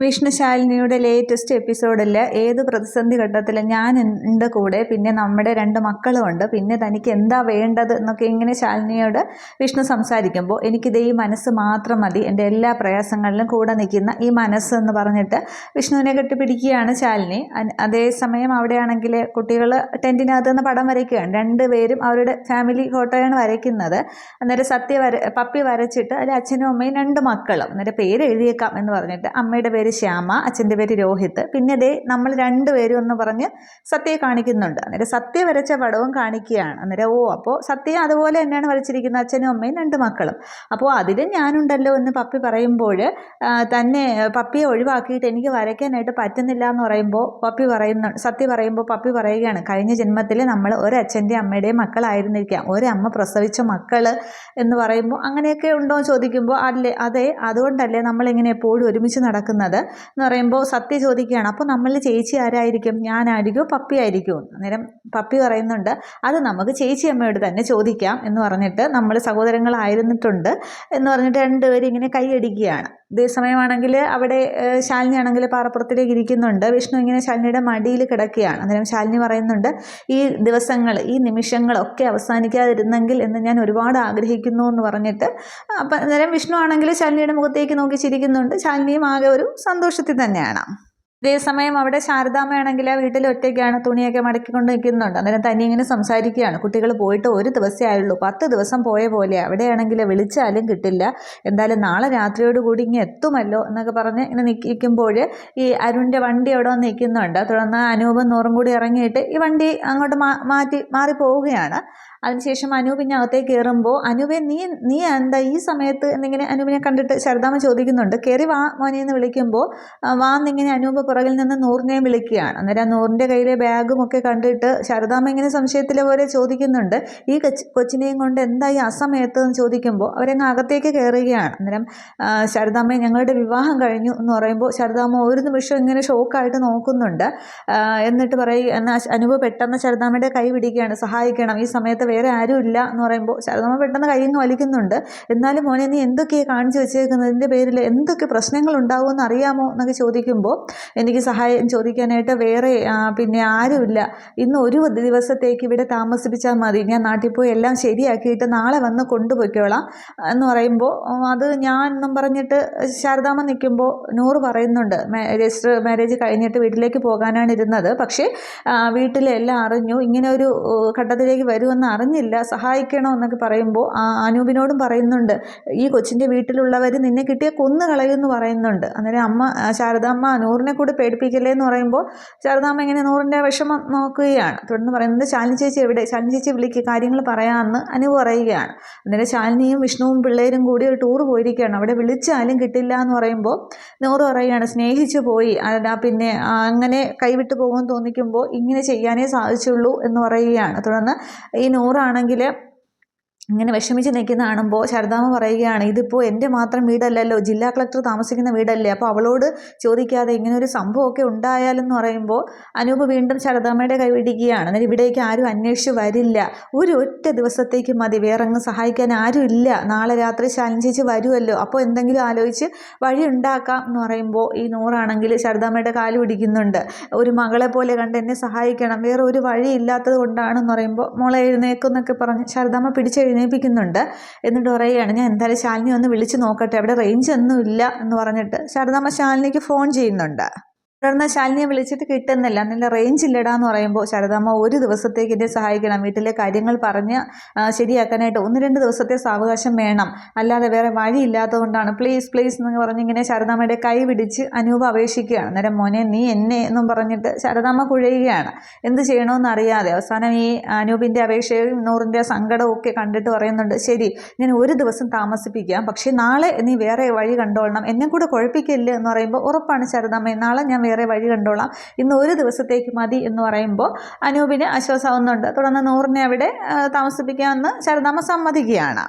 വിഷ്ണുശാലിനിയുടെ latest എപ്പിസോഡിൽ ഏത് പ്രതിസന്ധി ഘട്ടത്തിൽ ഞാൻ എന്റെ കൂടെ പിന്നെ നമ്മുടെ രണ്ട് മക്കളും ഉണ്ട് പിന്നെ തനിക്ക് എന്താ വേണ്ടത് എന്നൊക്കെ ഇങ്ങനെ ശാലിനിയോട് വിഷ്ണു സംസാരിക്കുമ്പോൾ എനിക്കിത് ഈ മനസ്സ് മാത്രം മതി എന്റെ എല്ലാ പ്രയാസങ്ങളിലും കൂടെ നിൽക്കുന്ന ഈ മനസ്സ് എന്ന് പറഞ്ഞിട്ട് വിഷ്ണുവിനെ കെട്ടിപ്പിടിക്കുകയാണ് ശാലിനി. അതേസമയം അവിടെയാണെങ്കിൽ കുട്ടികൾ ടെന്റിനകത്ത് നിന്ന് പടം വരയ്ക്കുകയാണ്. രണ്ടുപേരും അവരുടെ ഫാമിലി ഫോട്ടോയാണ് വരയ്ക്കുന്നത്. അന്നേരം സത്യ വര പപ്പി വരച്ചിട്ട് അതിൽ അച്ഛനും അമ്മയും രണ്ട് മക്കളും അന്നേരം പേര് എഴുതിയേക്കാം എന്ന് പറഞ്ഞിട്ട് അമ്മയുടെ പേര് ശ്യാമ അച്ഛന്റെ പേര് രോഹിത്. പിന്നെ ദേ നമ്മൾ രണ്ടുപേരും എന്ന് പറഞ്ഞ് സത്യയെ കാണിക്കുന്നുണ്ട്. അന്നേരം സത്യ വരച്ച പടവും കാണിക്കുകയാണ്. അന്നേരം ഓ അപ്പോൾ സത്യം അതുപോലെ തന്നെയാണ് വരച്ചിരിക്കുന്നത്. അച്ഛനും അമ്മയും രണ്ട് മക്കളും. അപ്പോൾ അതിലും ഞാനുണ്ടല്ലോ എന്ന് പപ്പി പറയുമ്പോൾ തന്നെ പപ്പിയെ ഒഴിവാക്കിയിട്ട് എനിക്ക് വരയ്ക്കാനായിട്ട് പറ്റുന്നില്ല എന്ന് പറയുമ്പോൾ പപ്പി പറയുന്നു സത്യ പറയുമ്പോൾ പപ്പി പറയുകയാണ് കഴിഞ്ഞ ജന്മത്തിൽ നമ്മൾ ഒരച്ഛന്റെയും അമ്മയുടെയും മക്കളായിരുന്നിരിക്കാം. ഒരമ്മ പ്രസവിച്ച മക്കൾ എന്ന് പറയുമ്പോൾ അങ്ങനെയൊക്കെ ഉണ്ടോ ചോദിക്കുമ്പോൾ അല്ലേ അതെ അതുകൊണ്ടല്ലേ നമ്മളിങ്ങനെ എപ്പോഴും ഒരുമിച്ച് നടക്കുന്നത്. എന്ന് പറയുമ്പോൾ സത്യ ചോദിക്കുകയാണ് അപ്പോൾ നമ്മളിൽ ചേച്ചി ആരായിരിക്കും? ഞാനായിരിക്കും? പപ്പി ആയിരിക്കും? അന്നേരം പപ്പി പറയുന്നുണ്ട് അത് നമുക്ക് ചേച്ചി അമ്മയോട് തന്നെ ചോദിക്കാം എന്ന് പറഞ്ഞിട്ട് നമ്മൾ സഹോദരങ്ങളായിരുന്നിട്ടുണ്ട് എന്ന് പറഞ്ഞിട്ട് രണ്ടുപേരും ഇങ്ങനെ കൈയടിക്കുകയാണ്. ഇതേസമയമാണെങ്കിൽ അവിടെ ശാലിനി ആണെങ്കിൽ പാറപ്പുറത്തിലേക്ക് ഇരിക്കുന്നുണ്ട്. വിഷ്ണു ഇങ്ങനെ ശാലിനിയുടെ മടിയിൽ കിടക്കുകയാണ്. അന്നേരം ശാലിനി പറയുന്നുണ്ട് ഈ ദിവസങ്ങൾ ഈ നിമിഷങ്ങളൊക്കെ അവസാനിക്കാതിരുന്നെങ്കിൽ എന്ന് ഞാൻ ഒരുപാട് ആഗ്രഹിക്കുന്നു എന്ന് പറഞ്ഞിട്ട് അപ്പം അന്നേരം വിഷ്ണു ആണെങ്കിൽ ശാലിനിയുടെ മുഖത്തേക്ക് നോക്കി ചിരിക്കുന്നുണ്ട്. ശാലിനിയും ആകെ ഒരു സന്തോഷത്തിൽ തന്നെയാണ്. അതേസമയം അവിടെ ശാരദാമ്മയാണെങ്കിൽ ആ വീട്ടിൽ ഒറ്റയ്ക്കാണ് തുണിയൊക്കെ മടക്കിക്കൊണ്ട് നിൽക്കുന്നുണ്ട്. അന്നേരം തന്നെ ഇങ്ങനെ സംസാരിക്കുകയാണ്. കുട്ടികൾ പോയിട്ട് ഒരു ദിവസമേ ആയുള്ളൂ. പത്ത് ദിവസം പോയ പോലെ അവിടെയാണെങ്കിൽ വിളിച്ചാലും കിട്ടില്ല. എന്തായാലും നാളെ രാത്രിയോട് കൂടി ഇങ്ങനെ എത്തുമല്ലോ എന്നൊക്കെ പറഞ്ഞ് ഇങ്ങനെ നിൽക്കുമ്പോൾ ഈ അരുണിന്റെ വണ്ടി അവിടെ വന്ന് നിൽക്കുന്നുണ്ട്. തുടർന്ന് അനൂപും നൂറും കൂടി ഇറങ്ങിയിട്ട് ഈ വണ്ടി അങ്ങോട്ട് മാറ്റി മാറി പോവുകയാണ്. അതിനുശേഷം അനൂപ് പിന്നെ അകത്തേക്ക് കയറുമ്പോൾ അനൂപെ നീ നീ എന്താ ഈ സമയത്ത് എന്നിങ്ങനെ അനൂപിനെ കണ്ടിട്ട്? ശരദാമ്മ ചോദിക്കുന്നുണ്ട്. കയറി വാ മോനെ എന്ന് വിളിക്കുമ്പോൾ വാ എന്നിങ്ങനെ അനൂപ് പുറകിൽ നിന്ന് നൂറിനെയും വിളിക്കുകയാണ്. അന്നേരം നൂറിന്റെ കയ്യിലെ ബാഗും ഒക്കെ കണ്ടിട്ട് ശാരദാമ്മ ഇങ്ങനെ സംശയത്തിലെ പോലെ ചോദിക്കുന്നുണ്ട്. ഈ കൊച്ചിനെയും കൊണ്ട് എന്തായി അസമയത്ത് എന്ന് ചോദിക്കുമ്പോൾ അവരങ്ങ് അകത്തേക്ക് കയറുകയാണ് അന്നേരം ശാരദാമ്മ ഞങ്ങളുടെ വിവാഹം കഴിഞ്ഞു എന്ന് പറയുമ്പോൾ ശാരദാമ്മ ഒരു നിമിഷം ഇങ്ങനെ ഷോക്കായിട്ട് നോക്കുന്നുണ്ട്. എന്നിട്ട് പറയും എന്നാൽ അനൂപ് പെട്ടെന്ന് ശാരദാമ്മയുടെ കൈ പിടിക്കുകയാണ്. സഹായിക്കണം. ഈ സമയത്ത് വേറെ ആരും ഇല്ല എന്ന് പറയുമ്പോൾ ശരദമ്മ പെട്ടെന്ന് കയ്യങ്ങ് വലിക്കുന്നുണ്ട്. എന്നാലും മോനെ നീ എന്തൊക്കെയാണ് കാണിച്ചു വെച്ചേക്കുന്നതിന്റെ പേരിൽ എന്തൊക്കെ പ്രശ്നങ്ങൾ ഉണ്ടാവുമെന്ന് അറിയാമോ? എന്നൊക്കെ ചോദിക്കുമ്പോൾ എനിക്ക് സഹായം ചോദിക്കാനായിട്ട് വേറെ പിന്നെ ആരുമില്ല. ഇന്ന് ഒരു ദിവസത്തേക്ക് ഇവിടെ താമസിപ്പിച്ചാൽ മതി. ഞാൻ നാട്ടിൽ പോയി എല്ലാം ശരിയാക്കിയിട്ട് നാളെ വന്ന് കൊണ്ടുപോയിക്കോളാം എന്ന് പറയുമ്പോൾ അത് ഞാൻ എന്നും പറഞ്ഞിട്ട് ശാരദാമ്മ നിൽക്കുമ്പോൾ നൂറ് പറയുന്നുണ്ട്. രജിസ്റ്റർ മാരേജ് കഴിഞ്ഞിട്ട് വീട്ടിലേക്ക് പോകാനാണ് ഇരുന്നത്. പക്ഷേ വീട്ടിലെല്ലാം അറിഞ്ഞു. ഇങ്ങനെ ഒരു ഘട്ടത്തിലേക്ക് വരുമെന്ന് അറിഞ്ഞില്ല. സഹായിക്കണോ എന്നൊക്കെ പറയുമ്പോൾ അനൂപിനോടും പറയുന്നുണ്ട്. ഈ കൊച്ചിന്റെ വീട്ടിലുള്ളവർ നിന്നെ കിട്ടിയ കൊന്നു കളയുമെന്ന് പറയുന്നുണ്ട്. അന്നേരം അമ്മ ശാരദാമ്മ നൂറിനെ കൂടി പേടിപ്പിക്കല്ലേ എന്ന് പറയുമ്പോൾ ശാരദാമ്മ ഇങ്ങനെ നൂറിന്റെ വിഷമം നോക്കുകയാണ്. തുടർന്ന് പറയുന്നത് ശാലിനി ചേച്ചി എവിടെ? ശാലിനി ചേച്ചി വിളിക്ക് കാര്യങ്ങൾ പറയാമെന്ന് അനു പറയുകയാണ്. അന്നേരം ശാലിനിയും വിഷ്ണുവും പിള്ളേരും കൂടി ഒരു ടൂർ പോയിരിക്കുകയാണ്. അവിടെ വിളിച്ചാലും കിട്ടില്ല എന്ന് പറയുമ്പോൾ നൂറ് പറയുകയാണ് സ്നേഹിച്ചു പോയി. പിന്നെ അങ്ങനെ കൈവിട്ട് പോകുമെന്ന് തോന്നിക്കുമ്പോൾ ഇങ്ങനെ ചെയ്യാനേ സാധിച്ചുള്ളൂ എന്ന് പറയുകയാണ്. തുടർന്ന് ഈ നൂറ് നൂറാണെങ്കിൽ ഇങ്ങനെ വിഷമിച്ച് നിൽക്കുന്ന കാണുമ്പോൾ ശരദാമ പറയുകയാണ് ഇതിപ്പോൾ എന്റെ മാത്രം വീടല്ലല്ലോ ജില്ലാ കളക്ടർ താമസിക്കുന്ന വീടല്ലേ? അപ്പോൾ അവളോട് ചോദിക്കാതെ ഇങ്ങനെ ഒരു സംഭവമൊക്കെ ഉണ്ടായാലെന്ന് പറയുമ്പോൾ അനൂപ് വീണ്ടും ശരദാമയുടെ കൈവിടിക്കുകയാണ് എന്നാൽ ഇവിടേക്ക് ആരും അന്വേഷിച്ച് വരില്ല. ഒരു ഒറ്റ ദിവസത്തേക്ക് മതി. വേറെങ്ങ് സഹായിക്കാൻ ആരും ഇല്ല. നാളെ രാത്രി ശാലൻ വരുമല്ലോ അപ്പോൾ എന്തെങ്കിലും ആലോചിച്ച് വഴി ഉണ്ടാക്കാം എന്ന് പറയുമ്പോൾ ഈ നൂറാണെങ്കിൽ ശരദാമയുടെ കാൽ പിടിക്കുന്നുണ്ട്. ഒരു മകളെ പോലെ കണ്ട് എന്നെ സഹായിക്കണം. വേറെ ഒരു വഴി ഇല്ലാത്തത് കൊണ്ടാണെന്ന് പറയുമ്പോൾ മോളെ എഴുന്നേക്കെന്നൊക്കെ പറഞ്ഞ് ശരദാമ പിടിച്ചെഴുതി എഴുന്നേൽപ്പിക്കുന്നുണ്ട് എന്നിട്ട് പറയുകയാണ് ഞാൻ എന്തായാലും ശാലിനി ഒന്ന് വിളിച്ച് നോക്കട്ടെ. അവിടെ റേഞ്ച് ഒന്നും ഇല്ല എന്ന് പറഞ്ഞിട്ട് ശാരദാമ്മ ശാലിനിക്ക് ഫോൺ ചെയ്യുന്നുണ്ട്. തുടർന്ന് ശാലിനിയെ വിളിച്ചിട്ട് കിട്ടുന്നില്ല. നല്ല റേഞ്ച് ഇല്ലടാ എന്ന് പറയുമ്പോൾ ശരദാമ്മ ഒരു ദിവസത്തേക്ക് എന്നെ സഹായിക്കണം. വീട്ടിലെ കാര്യങ്ങൾ പറഞ്ഞ് ശരിയാക്കാനായിട്ട് ഒന്ന് രണ്ട് ദിവസത്തെ സാവകാശം വേണം. അല്ലാതെ വേറെ വഴിയില്ലാത്തതുകൊണ്ടാണ്. പ്ലീസ് പ്ലീസ് എന്ന് പറഞ്ഞിങ്ങനെ ശരദാമ്മയുടെ കൈ പിടിച്ച് അനൂപ് അപേക്ഷിക്കുകയാണ്. അന്നേരം മോനെ നീ എന്നെ എന്നും പറഞ്ഞിട്ട് ശരദാമ്മ കുഴയുകയാണ്. എന്ത് ചെയ്യണമെന്ന് അറിയാതെ അവസാനം ഈ അനൂപിന്റെ അപേക്ഷയും നൂറിന്റെ സങ്കടവും ഒക്കെ കണ്ടിട്ട് പറയുന്നുണ്ട് ശരി ഞാൻ ഒരു ദിവസം താമസിപ്പിക്കാം. പക്ഷേ നാളെ നീ വേറെ വഴി കണ്ടോളണം. എന്നെ കൂടെ കുഴപ്പിക്കില്ല? എന്ന് പറയുമ്പോൾ ഉറപ്പാണ് ശരദാമ്മ നാളെ ഞാൻ വേറെ വഴി കണ്ടോളാം. ഇന്ന് ഒരു ദിവസത്തേക്ക് മതി എന്ന് പറയുമ്പോൾ അനൂപിന് ആശ്വാസമാവുന്നുണ്ട്. തുടർന്ന് നൂറിനെ അവിടെ താമസിപ്പിക്കാമെന്ന് ശരതാമ സമ്മതിക്കുകയാണ്.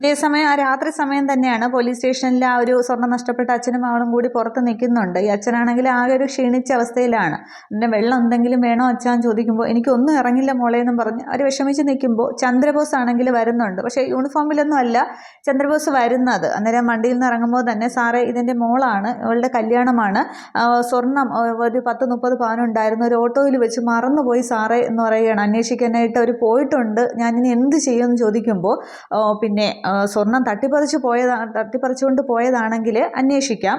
അതേസമയം ആ രാത്രി സമയം തന്നെയാണ് പോലീസ് സ്റ്റേഷനിൽ ആ ഒരു സ്വർണം നഷ്ടപ്പെട്ട അച്ഛനും മകളും കൂടി പുറത്ത് നിൽക്കുന്നുണ്ട്. ഈ അച്ഛനാണെങ്കിൽ ആകെ ഒരു ക്ഷീണിച്ച അവസ്ഥയിലാണ്. എന്റെ വെള്ളം എന്തെങ്കിലും വേണോ അച്ഛൻ ചോദിക്കുമ്പോൾ എനിക്കൊന്നും ഇറങ്ങില്ല മോളെ എന്നും പറഞ്ഞ് അവർ വിഷമിച്ച് നിൽക്കുമ്പോൾ ചന്ദ്രബോസ് ആണെങ്കിൽ വരുന്നുണ്ട്. പക്ഷേ യൂണിഫോമിലൊന്നും അല്ല ചന്ദ്രബോസ് വരുന്നത്. അന്നേരം വണ്ടിയിൽ നിന്ന് ഇറങ്ങുമ്പോൾ തന്നെ സാറേ ഇതിന്റെ മോളാണ്. ഇവളുടെ കല്യാണമാണ്. സ്വർണം ഒരു പത്ത് മുപ്പത് പവനുണ്ടായിരുന്നു ഒരു ഓട്ടോയിൽ വെച്ച് മറന്നുപോയി സാറേ എന്ന് പറയുകയാണ്. അന്വേഷിക്കാനായിട്ട് അവർ പോയിട്ടുണ്ട്. ഞാനിനി എന്ത് ചെയ്യുമെന്ന് ചോദിക്കുമ്പോൾ പിന്നെ സ്വർണം തട്ടിപ്പറിച്ച് പോയതാണ് തട്ടിപ്പറിച്ചുകൊണ്ട് പോയതാണെങ്കിൽ അന്വേഷിക്കാം.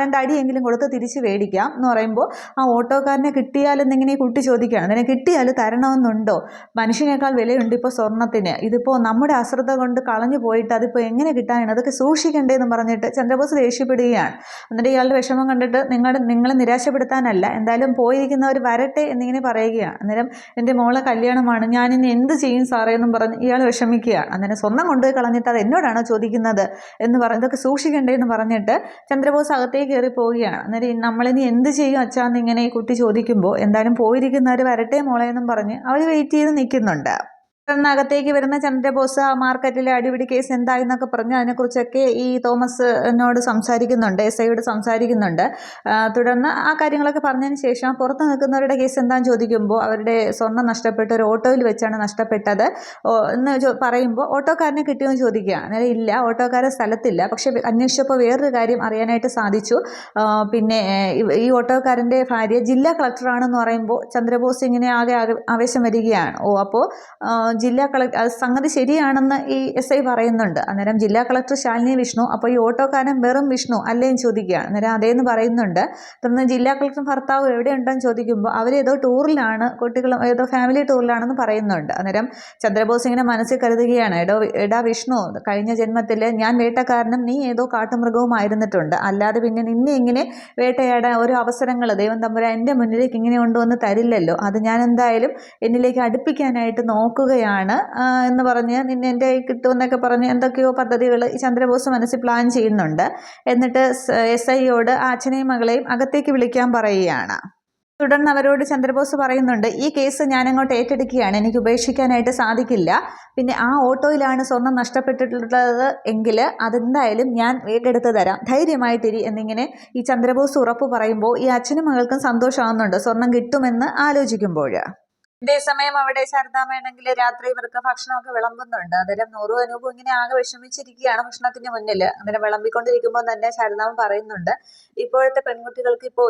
രണ്ടടിയെങ്കിലും കൊടുത്ത് തിരിച്ച് മേടിക്കാം എന്ന് പറയുമ്പോൾ ആ ഓട്ടോക്കാരനെ കിട്ടിയാലെന്നിങ്ങനെ കുട്ടി ചോദിക്കുകയാണ്. അതിനെ കിട്ടിയാൽ തരണമെന്നുണ്ടോ? മനുഷ്യനേക്കാൾ വിലയുണ്ട് ഇപ്പോൾ സ്വർണത്തിന്. ഇതിപ്പോൾ നമ്മുടെ അശ്രദ്ധ കൊണ്ട് കളഞ്ഞു പോയിട്ട് അതിപ്പോൾ എങ്ങനെ കിട്ടാനാണ്? അതൊക്കെ സൂക്ഷിക്കേണ്ടതെന്ന് പറഞ്ഞിട്ട് ചന്ദ്രബോസ് ദേഷ്യപ്പെടുകയാണ്. എന്നിട്ട് ഇയാളുടെ വിഷമം കണ്ടിട്ട് നിങ്ങൾ നിങ്ങളെ നിരാശപ്പെടുത്താനല്ല എന്തായാലും പോയിരിക്കുന്നവർ വരട്ടെ എന്നിങ്ങനെ പറയുകയാണ്. അന്നേരം എന്റെ മോളെ കല്യാണമാണ് ഞാനിനി എന്ത് ചെയ്യും സാറേ എന്നും പറഞ്ഞ് ഇയാൾ വിഷമിക്കുകയാണ്. അന്നേരം സ്വർണം കൊണ്ടുപോയി കളഞ്ഞിട്ട് അത് എന്നോടാണോ ചോദിക്കുന്നത് എന്ന് പറഞ്ഞ് ഇതൊക്കെ സൂക്ഷിക്കണ്ടേ എന്ന് പറഞ്ഞിട്ട് ചന്ദ്രബോസ് അകത്തേക്ക് കയറി പോവുകയാണ്. അന്നേരം നമ്മളിനി എന്ത് ചെയ്യും അച്ഛാന്ന് ഇങ്ങനെ ഈ കുട്ടി ചോദിക്കുമ്പോൾ എന്തായാലും പോയിരിക്കുന്നവർ വരട്ടെ മോളെ എന്നും പറഞ്ഞ് അവർ വെയിറ്റ് ചെയ്ത് നിൽക്കുന്നുണ്ട്. അകത്തേക്ക് വരുന്ന ചന്ദ്രബോസ് ആ മാർക്കറ്റിലെ അടിപിടി കേസ് എന്തായെന്നൊക്കെ പറഞ്ഞ് അതിനെക്കുറിച്ചൊക്കെ ഈ തോമസ് എന്നോട് സംസാരിക്കുന്നുണ്ട് എസ് ഐയോട് സംസാരിക്കുന്നുണ്ട്. തുടർന്ന് ആ കാര്യങ്ങളൊക്കെ പറഞ്ഞതിന് ശേഷം പുറത്ത് നിൽക്കുന്നവരുടെ കേസ് എന്താണെന്ന് ചോദിക്കുമ്പോൾ അവരുടെ സ്വർണം നഷ്ടപ്പെട്ട് ഒരു ഓട്ടോയിൽ വെച്ചാണ് നഷ്ടപ്പെട്ടത്. എന്ന് പറയുമ്പോൾ ഓട്ടോക്കാരനെ കിട്ടിയെന്ന് ചോദിക്കുക. അന്നേരം ഇല്ല ഓട്ടോക്കാരൻ സ്ഥലത്തില്ല. പക്ഷേ അന്വേഷിച്ചപ്പോൾ വേറൊരു കാര്യം അറിയാനായിട്ട് സാധിച്ചു. പിന്നെ ഈ ഓട്ടോക്കാരന്റെ ഭാര്യ ജില്ലാ കളക്ടറാണെന്ന് പറയുമ്പോൾ ചന്ദ്രബോസ് ഇങ്ങനെ ആകെ ആവേശം വരികയാണ്. ഓ അപ്പോൾ ജില്ലാ കളക്ടർ സംഗതി ശരിയാണെന്ന് ഈ എസ് ഐ പറയുന്നുണ്ട്. അന്നേരം ജില്ലാ കളക്ടർ ശാലിനി വിഷ്ണു അപ്പോൾ ഈ ഓട്ടോക്കാരൻ വെറും വിഷ്ണു അല്ലേന്ന് ചോദിക്കുകയാണ്. അന്നേരം അതേന്ന് പറയുന്നുണ്ട്. തുടർന്ന് ജില്ലാ കളക്ടർ ഭർത്താവ് എവിടെയുണ്ടെന്ന് ചോദിക്കുമ്പോൾ അവരേതോ ടൂറിലാണ് കുട്ടികൾ ഏതോ ഫാമിലി ടൂറിലാണെന്ന് പറയുന്നുണ്ട്. അന്നേരം ചന്ദ്രബോസ് ഇങ്ങനെ മനസ്സിൽ കരുതുകയാണ്. എടോ എടാ വിഷ്ണു കഴിഞ്ഞ ജന്മത്തിൽ ഞാൻ വേട്ടക്കാരനും നീ ഏതോ കാട്ടുമൃഗവുമായിരുന്നിട്ടുണ്ട് അല്ലാതെ പിന്നെ നിന്നെ ഇങ്ങനെ വേട്ടയാടാൻ ഓരോ അവസരങ്ങൾ ദൈവം തമ്പുരാൻ എന്റെ മുന്നിലേക്ക് ഇങ്ങനെ കൊണ്ടുവന്ന് തരില്ലല്ലോ. അത് ഞാൻ എന്തായാലും എന്നിലേക്ക് അടുപ്പിക്കാനായിട്ട് നോക്കുകയാണ്. ആ, എന്ന് പറഞ്ഞ് നിന്നെ എന്റെ കിട്ടുമെന്നൊക്കെ പറഞ്ഞ് എന്തൊക്കെയോ പദ്ധതികൾ ചന്ദ്രബോസ് മനസ്സിൽ പ്ലാൻ ചെയ്യുന്നുണ്ട്. എന്നിട്ട് എസ് ഐയോട് അച്ഛനെയും മകളെയും അകത്തേക്ക് വിളിക്കാൻ പറയുകയാണ്. തുടർന്ന് അവരോട് ചന്ദ്രബോസ് പറയുന്നുണ്ട് ഈ കേസ് ഞാനങ്ങോട്ട് ഏറ്റെടുക്കുകയാണ്. എനിക്ക് ഉപേക്ഷിക്കാനായിട്ട് സാധിക്കില്ല. പിന്നെ ആ ഓട്ടോയിലാണ് സ്വർണം നഷ്ടപ്പെട്ടിട്ടുള്ളത് എങ്കിൽ അതെന്തായാലും ഞാൻ ഏറ്റെടുത്ത് തരാം. ധൈര്യമായിട്ടിരി എന്നിങ്ങനെ ഈ ചന്ദ്രബോസ് ഉറപ്പ് പറയുമ്പോൾ ഈ അച്ഛനും മകൾക്കും സന്തോഷമാകുന്നുണ്ട് സ്വർണം കിട്ടുമെന്ന് ആലോചിക്കുമ്പോൾ. ഇതേസമയം അവിടെ ശാരദാമ്മയാണെങ്കിൽ രാത്രി ഇവർക്ക് ഭക്ഷണമൊക്കെ വിളമ്പുന്നുണ്ട്. അന്നേരം നൂറു അനൂപും ഇങ്ങനെ ആകെ വിഷമിച്ചിരിക്കുകയാണ് ഭക്ഷണത്തിന് മുന്നിൽ അന്നേരം വിളമ്പിക്കൊണ്ടിരിക്കുമ്പോൾ തന്നെ ശാരദാമ്മ പറയുന്നുണ്ട് ഇപ്പോഴത്തെ പെൺകുട്ടികൾക്ക് ഇപ്പോൾ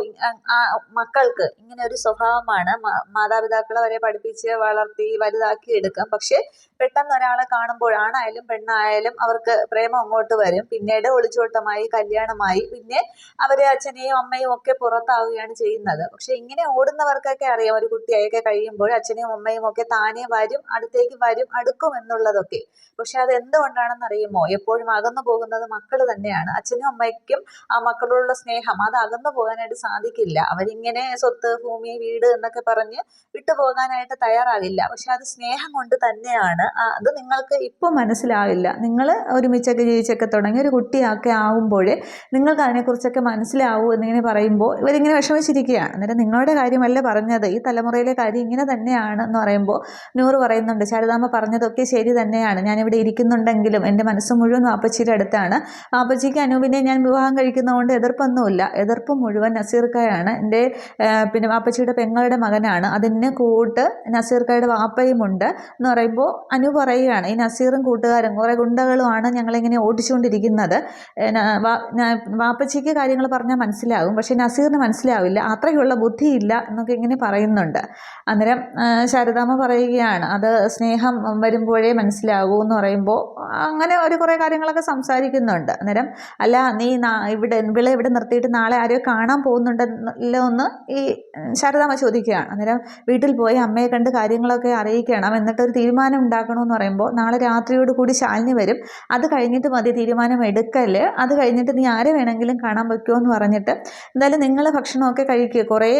മക്കൾക്ക് ഇങ്ങനെ ഒരു സ്വഭാവമാണ്. മാതാപിതാക്കളെ വരെ പഠിപ്പിച്ച് വളർത്തി വലുതാക്കി എടുക്കാം. പക്ഷെ പെട്ടെന്ന് ഒരാളെ കാണുമ്പോൾ ആണായാലും പെണ്ണായാലും അവർക്ക് പ്രേമം അങ്ങോട്ട് വരും. പിന്നീട് ഒളിച്ചോട്ടമായി കല്യാണമായി. പിന്നെ അവരെ അച്ഛനെയും അമ്മയും ഒക്കെ പുറത്താവുകയാണ് ചെയ്യുന്നത്. പക്ഷെ ഇങ്ങനെ ഓടുന്നവർക്കൊക്കെ അറിയാം. ഒരു കുട്ടിയൊക്കെ കഴിയുമ്പോൾ അച്ഛനെയും അമ്മയും ഒക്കെ താനേ വരും അടുത്തേക്ക് വരും അടുക്കും എന്നുള്ളതൊക്കെ. പക്ഷെ അത് എന്തുകൊണ്ടാണെന്ന് അറിയുമോ എപ്പോഴും അകന്നു പോകുന്നത് മക്കൾ തന്നെയാണ്. അച്ഛനും അമ്മയ്ക്കും ആ മക്കളോടുള്ള സ്നേഹം അത് അകന്നു പോകാനായിട്ട് സാധിക്കില്ല. അവരിങ്ങനെ സ്വത്ത് ഭൂമി വീട് എന്നൊക്കെ പറഞ്ഞ് വിട്ടു പോകാനായിട്ട് തയ്യാറാകില്ല. പക്ഷെ അത് സ്നേഹം കൊണ്ട് തന്നെയാണ്. അത് നിങ്ങൾക്ക് ഇപ്പം മനസ്സിലാവില്ല. നിങ്ങൾ ഒരുമിച്ചൊക്കെ ജീവിച്ചൊക്കെ തുടങ്ങി ഒരു കുട്ടിയൊക്കെ ആകുമ്പോഴേ നിങ്ങൾക്ക് അതിനെക്കുറിച്ചൊക്കെ മനസ്സിലാവൂ എന്നിങ്ങനെ പറയുമ്പോൾ ഇവരിങ്ങനെ വിഷമിച്ചിരിക്കുകയാണ്. അന്നേരം നിങ്ങളുടെ കാര്യമല്ല പറഞ്ഞത്. ഈ തലമുറയിലെ കാര്യം ഇങ്ങനെ തന്നെയാണ് എന്ന് പറയുമ്പോൾ നൂറ് പറയുന്നുണ്ട് ശാരദാമ്മ പറഞ്ഞതൊക്കെ ശരി തന്നെയാണ്. ഞാനിവിടെ ഇരിക്കുന്നുണ്ടെങ്കിലും എന്റെ മനസ്സ് മുഴുവൻ വാപ്പച്ചിയുടെ അടുത്താണ്. വാപ്പച്ചിക്ക് അനൂപിനെ ഞാൻ വിവാഹം കഴിക്കുന്നതുകൊണ്ട് എതിർപ്പൊന്നുമില്ല. എതിർപ്പ് മുഴുവൻ നസീർക്കായാണ്. എന്റെ പിന്നെ വാപ്പച്ചിയുടെ പെങ്ങളുടെ മകനാണ്. അതിന് കൂട്ട് നസീർക്കായുടെ വാപ്പയുമുണ്ട് എന്ന് പറയുമ്പോൾ അനു പറയുകയാണ്. ഈ നസീറും കൂട്ടുകാരും കുറേ ഗുണ്ടകളുമാണ് ഞങ്ങളിങ്ങനെ ഓടിച്ചുകൊണ്ടിരിക്കുന്നത്. വാപ്പച്ചിക്ക് കാര്യങ്ങൾ പറഞ്ഞാൽ മനസ്സിലാകും. പക്ഷേ നസീറിന് മനസ്സിലാവില്ല. അത്രയ്ക്കുള്ള ബുദ്ധിയില്ല എന്നൊക്കെ ഇങ്ങനെ പറയുന്നുണ്ട്. അന്നേരം ശാരദാമ്മ പറയുകയാണ് അത് സ്നേഹം വരുമ്പോഴേ മനസ്സിലാകൂ എന്ന് പറയുമ്പോൾ അങ്ങനെ ഒരു കുറേ കാര്യങ്ങളൊക്കെ സംസാരിക്കുന്നുണ്ട്. അന്നേരം അല്ല നീ ഇവിടെ ഇവിടെ ഇവിടെ നിർത്തിയിട്ട് നാളെ ആരെയോ കാണാൻ പോകുന്നുണ്ടല്ലോ എന്ന് ഈ ശാരദാമ്മ ചോദിക്കുകയാണ്. അന്നേരം വീട്ടിൽ പോയി അമ്മയെ കണ്ട് കാര്യങ്ങളൊക്കെ അറിയിക്കണം എന്നിട്ടൊരു തീരുമാനം ഉണ്ടാക്കണമെന്ന് പറയുമ്പോൾ നാളെ രാത്രിയോട് കൂടി ശാലിനി വരും. അത് കഴിഞ്ഞിട്ട് മതി തീരുമാനം എടുക്കൽ. അത് കഴിഞ്ഞിട്ട് നീ ആരെ വേണമെങ്കിലും കാണാൻ പറ്റുമോ എന്ന് പറഞ്ഞിട്ട് എന്തായാലും നിങ്ങൾ ഭക്ഷണമൊക്കെ കഴിക്കുക കുറേ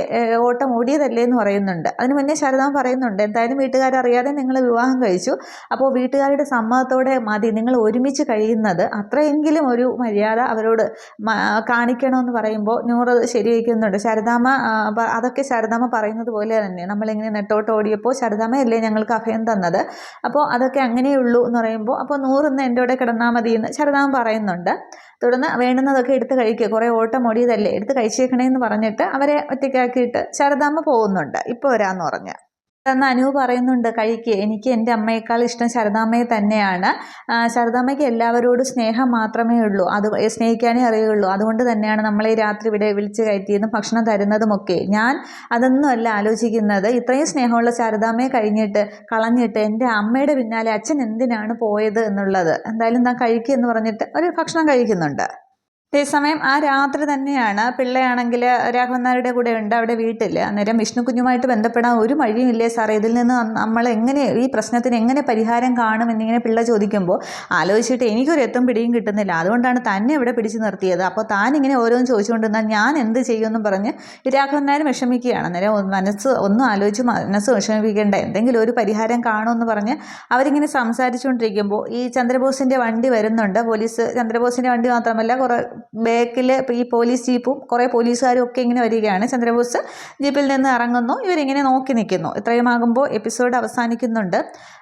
ഓട്ടം ഓടിയതല്ലേ എന്ന് പറയുന്നുണ്ട്. അതിന് മുന്നേ ശാരദാമ്മ ശാരദാമ്മ പറയുന്നുണ്ട്. എന്തായാലും വീട്ടുകാരറിയാതെ നിങ്ങൾ വിവാഹം കഴിച്ചു. അപ്പോൾ വീട്ടുകാരുടെ സമ്മതത്തോടെ മതി. നിങ്ങൾ ഒരുമിച്ച് കഴിയുന്നത് അത്രയെങ്കിലും ഒരു മര്യാദ അവരോട് കാണിക്കണമെന്ന് പറയുമ്പോൾ നൂറ് ശരി വയ്ക്കുന്നുണ്ട് ശാരദാമ്മ അതൊക്കെ ശാരദാമ്മ പറയുന്നത് പോലെ തന്നെ. നമ്മളിങ്ങനെ നെട്ടോട്ട് ഓടിയപ്പോൾ അല്ലേ ഞങ്ങൾക്ക് അഭയം തന്നത്. അപ്പോൾ അതൊക്കെ അങ്ങനെയുള്ളൂ എന്ന് പറയുമ്പോൾ അപ്പോൾ നൂറിന്ന് എന്റെ കൂടെ കിടന്നാൽ മതി എന്ന് ശാരദാമ്മ പറയുന്നുണ്ട്. തുടർന്ന് വേണ്ടുന്നതൊക്കെ എടുത്ത് കഴിക്കുക കുറേ ഓട്ടം ഓടിയതല്ലേ? എടുത്ത് കഴിച്ചേക്കണേ എന്ന് പറഞ്ഞിട്ട് അവരെ ഒറ്റയ്ക്കാക്കിയിട്ട് ശാരദാമ്മ പോകുന്നുണ്ട്. ഇപ്പോൾ വരാമെന്ന് പറഞ്ഞ്. എന്ന് അനു പറയുന്നുണ്ട് കഴിക്ക്. എനിക്ക് എന്റെ അമ്മയേക്കാൾ ഇഷ്ടം ശരദാമ്മയെ തന്നെയാണ്. ശരദാമ്മയ്ക്ക് എല്ലാവരോടും സ്നേഹം മാത്രമേ ഉള്ളൂ. അത് സ്നേഹിക്കാനേ അറിയുള്ളൂ. അതുകൊണ്ട് തന്നെയാണ് നമ്മളെ രാത്രി ഇവിടെ വിളിച്ച് കയറ്റിയതും ഭക്ഷണം തരുന്നതുമൊക്കെ. ഞാൻ അതൊന്നുമല്ല ആലോചിക്കുന്നത്. ഇത്രയും സ്നേഹമുള്ള ശരദാമ്മയെ കഴിഞ്ഞിട്ട് കളഞ്ഞിട്ട് എന്റെ അമ്മയുടെ പിന്നാലെ അച്ഛൻ എന്തിനാണ് പോയത് എന്നുള്ളത്. എന്തായാലും താൻ കഴിക്കുക എന്ന് പറഞ്ഞിട്ട് ഒരു ഭക്ഷണം കഴിക്കുന്നുണ്ട്. അതേസമയം ആ രാത്രി തന്നെയാണ് പിള്ളയാണെങ്കിൽ രാഘവൻ നായരുടെ കൂടെ ഉണ്ട് അവിടെ വീട്ടിൽ അന്നേരം വിഷ്ണു കുഞ്ഞുമായിട്ട് ബന്ധപ്പെടാൻ ഒരു വഴിയും ഇല്ലേ സാറേ? ഇതിൽ നിന്ന് നമ്മൾ എങ്ങനെ ഈ പ്രശ്നത്തിന് എങ്ങനെ പരിഹാരം കാണും എന്നിങ്ങനെ പിള്ള ചോദിക്കുമ്പോൾ ആലോചിച്ചിട്ട് എനിക്കൊരു എത്തും പിടിയും കിട്ടുന്നില്ല. അതുകൊണ്ടാണ് തന്നെ ഇവിടെ പിടിച്ചു നിർത്തിയത്. അപ്പോൾ താൻ ഇങ്ങനെ ഓരോന്നും ചോദിച്ചുകൊണ്ടിരുന്നാൽ ഞാൻ എന്ത് ചെയ്യുമെന്നും പറഞ്ഞ് രാഘവൻ നായർ വിഷമിക്കുകയാണ്. അന്നേരം മനസ്സ് ഒന്നും ആലോചിച്ച് മനസ്സ് വിഷമിപ്പിക്കേണ്ട. എന്തെങ്കിലും ഒരു പരിഹാരം കാണുമെന്ന് പറഞ്ഞ് അവരിങ്ങനെ സംസാരിച്ചുകൊണ്ടിരിക്കുമ്പോൾ ഈ ചന്ദ്രബോസിന്റെ വണ്ടി വരുന്നുണ്ട്. പോലീസ് ചന്ദ്രബോസിന്റെ വണ്ടി മാത്രമല്ല കുറേ ബാക്കിൽ ഈ പോലീസ് ജീപ്പും കുറേ പോലീസുകാരും ഒക്കെ ഇങ്ങനെ വരികയാണ്. ചന്ദ്രബോസ് ജീപ്പിൽ നിന്ന് ഇറങ്ങുന്നു. ഇവരിങ്ങനെ നോക്കി നിൽക്കുന്നു ഇത്രയുമാകുമ്പോൾ എപ്പിസോഡ് അവസാനിക്കുന്നുണ്ട്.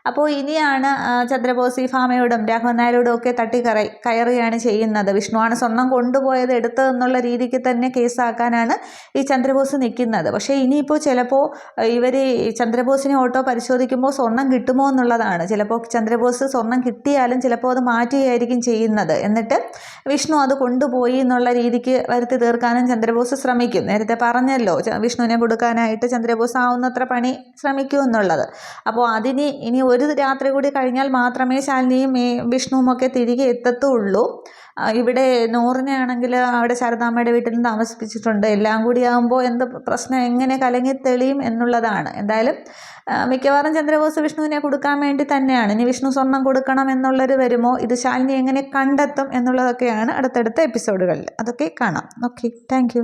അപ്പോൾ ഇനിയാണ് ചന്ദ്രബോസ് ഈ ഫാമയോടും രാഘവൻ നായരോടും ഒക്കെ തട്ടി കറ കയറുകയാണ് ചെയ്യുന്നത്. വിഷ്ണുവാണ് സ്വർണം കൊണ്ടുപോയത് എടുത്തതെന്നുള്ള രീതിക്ക് തന്നെ കേസാക്കാനാണ് ഈ ചന്ദ്രബോസ് നിൽക്കുന്നത്. പക്ഷേ ഇനിയിപ്പോൾ ചിലപ്പോൾ ഇവർ ചന്ദ്രബോസിനെ ഓട്ടോ പരിശോധിക്കുമ്പോൾ സ്വർണം കിട്ടുമോ എന്നുള്ളതാണ്. ചിലപ്പോൾ ചന്ദ്രബോസ് സ്വർണം കിട്ടിയാലും ചിലപ്പോൾ അത് മാറ്റുകയായിരിക്കും ചെയ്യുന്നത്. എന്നിട്ട് വിഷ്ണു അത് കൊണ്ടുപോയി എന്നുള്ള രീതിക്ക് വരുത്തി തീർക്കാനും ചന്ദ്രബോസ് ശ്രമിക്കും. നേരത്തെ പറഞ്ഞല്ലോ വിഷ്ണുവിനെ കൊടുക്കാനായിട്ട് ചന്ദ്രബോസ് ആവുന്നത്ര പണി ശ്രമിക്കൂ എന്നുള്ളത്. അപ്പോൾ അതിന് ഇനി ഒരു രാത്രി കൂടി കഴിഞ്ഞാൽ മാത്രമേ ശാലിനിയും വിഷ്ണുവും ഒക്കെ തിരികെ എത്തത്തുള്ളൂ. ഇവിടെ നൂറിനെ ആണെങ്കിൽ അവിടെ ശാരദാമ്മയുടെ വീട്ടിൽ താമസിപ്പിച്ചിട്ടുണ്ട്. എല്ലാം കൂടി ആകുമ്പോൾ എന്ത് പ്രശ്നം എങ്ങനെ കലങ്ങി തെളിയും എന്നുള്ളതാണ്. എന്തായാലും മിക്കവാറും ചന്ദ്രബോസ് വിഷ്ണുവിനെ കൊടുക്കാൻ വേണ്ടി തന്നെയാണ്. ഇനി വിഷ്ണു സ്വർണം കൊടുക്കണം എന്നുള്ളത് വരുമോ? ഇത് ശാലിനി എങ്ങനെ കണ്ടെത്തും എന്നുള്ളതൊക്കെയാണ് അടുത്തടുത്ത എപ്പിസോഡുകളിൽ. അതൊക്കെ കാണാം. Okay thank